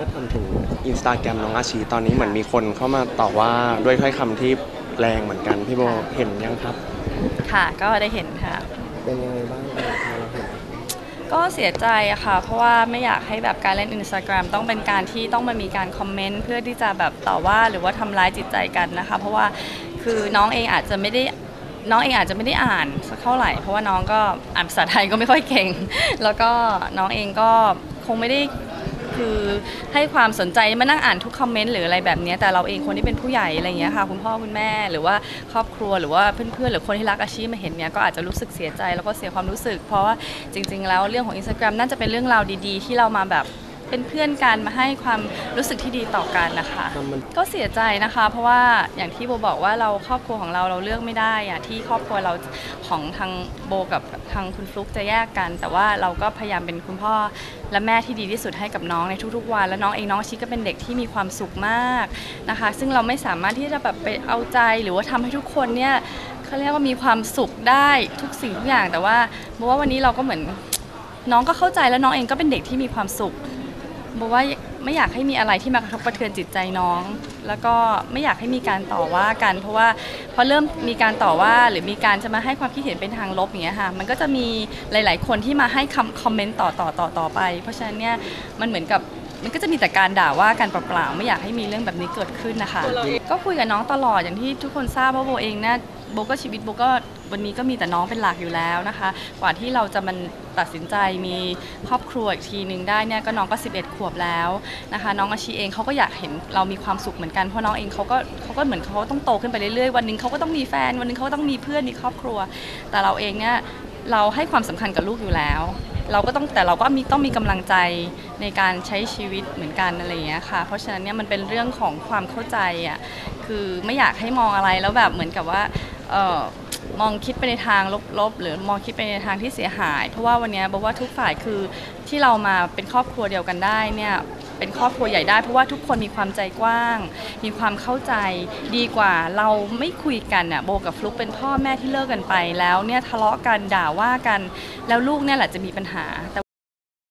ญาตทำถึงอินสตาแกรมน้องอาชีตอนนี้เหมือนมีคนเข้ามาต่อว่าด้วยถ้อยคำที่แรงเหมือนกันพี่โบเห็นยังครับ ค่ะก็ได้เห็นค่ะ เป็นยังไงบ้างเอ่ยพอเราเห็นก็เสียใจอะค่ะ เพราะว่าไม่อยากให้แบบการเล่น Instagram ต้องเป็นการที่ต้องมามีการคอมเมนต์เพื่อที่จะแบบต่อว่าหรือว่าทำร้ายจิตใจกันนะคะ เพราะว่าคือน้องเองอาจจะไม่ได้น้องเองอาจจะไม่ได้อ่านสักเท่าไหร่ เพราะว่าน้องก็อ่านภาษาไทยก็ไม่ค่อยเก่ง แล้วก็น้องเองก็คงไม่ได้ คือให้ความสนใจมานั่งอ่านทุกคอมเมนต์หรืออะไรแบบนี้แต่เราเองคนที่เป็นผู้ใหญ่อะไรอย่างเงี้ยค่ะคุณพ่อคุณแม่หรือว่าครอบครัวหรือว่าเพื่อนๆหรือคนที่รักอาชีพมาเห็นเนี้ยก็อาจจะรู้สึกเสียใจแล้วก็เสียความรู้สึก เพราะว่าจริง ๆ แล้วเรื่องของ Instagram น่าจะเป็นเรื่องราวดี ๆ ที่เรามาแบบ เป็นเพื่อนกันมาให้ความรู้สึกที่ดีต่อกันนะคะมันก็เสียใจนะคะ เพราะว่าอย่างที่โบบอกว่าเราครอบครัวของเราเราเลือกไม่ได้อะที่ครอบครัวเราของทางโบกับทางคุณฟลุกจะแยกกัน แต่ว่าเราก็พยายามเป็นคุณพ่อและแม่ที่ดีที่สุดให้กับน้องในทุกๆวัน และน้องเองน้องชิก็เป็นเด็กที่มีความสุขมากนะคะ ซึ่งเราไม่สามารถที่จะแบบไปเอาใจหรือว่าทำให้ทุกคนเนี่ยเขาเรียกว่ามีความสุขได้ทุกสิ่งทุกอย่างแต่ว่าโบว่าวันนี้เราก็เหมือนน้องก็เข้าใจแล้วน้องเองก็เป็นเด็กที่มีความสุข บอกว่าไม่อยากให้มีอะไรที่มากระทบกระเทือนจิตใจน้อง แล้วก็ไม่อยากให้มีการต่อว่ากัน เพราะว่าพอเริ่มมีการต่อว่าหรือมีการจะมาให้ความคิดเห็นเป็นทางลบอย่างเงี้ยค่ะมันก็จะมีหลาย ๆ คนที่มาให้คำคอมเมนต์ต่อต่อต่อต่อไป เพราะฉะนั้นเนี่ยมันเหมือนกับ มันก็จะมีแต่การด่าว่ากันเปล่าๆไม่อยากให้มีเรื่องแบบนี้เกิดขึ้นนะคะ ก็คุยกับน้องตลอดอย่างที่ทุกคนทราบว่าโบเองเนี่ยโบก็ชีวิตโบก็วันนี้ก็มีแต่น้องเป็นหลักอยู่แล้วนะคะ กว่าที่เราจะมันตัดสินใจมีครอบครัวอีกทีหนึ่งได้เนี่ยก็น้องก็ 11 ขวบแล้วนะคะ น้องอาชีเองเขาก็อยากเห็นเรามีความสุขเหมือนกันเพราะน้องเองเขาก็เขาก็เหมือนเขาต้องโตขึ้นไปเรื่อยๆวันหนึงเขาก็ต้องมีแฟนวันหนึงเขาก็ต้องมีเพื่อนมีครอบครัว แต่เราเองเนี่ย เราให้ความสำคัญกับลูกอยู่แล้ว เราก็ต้องแต่เราก็มีต้องมีกำลังใจในการใช้ชีวิตเหมือนกันอะไรอย่างเงี้ยค่ะ เพราะฉะนั้นเนี่ยมันเป็นเรื่องของความเข้าใจอะคือไม่อยากให้มองอะไรแล้วแบบเหมือนกับว่าเออมองคิดไปในทางลบๆ หรือมองคิดไปในทางที่เสียหาย เพราะว่าวันนี้บอกว่าทุกฝ่ายคือที่เรามาเป็นครอบครัวเดียวกันได้เนี่ย เป็นครอบครัวใหญ่ได้ เพราะว่าทุกคนมีความใจกว้าง มีความเข้าใจดีกว่าเราไม่คุยกันอะโบกับฟลุกเป็นพ่อแม่ที่เลิกกันไปแล้วเนี่ยทะเลาะกันด่าว่ากัน แล้วลูกเนี่ยแหละจะมีปัญหา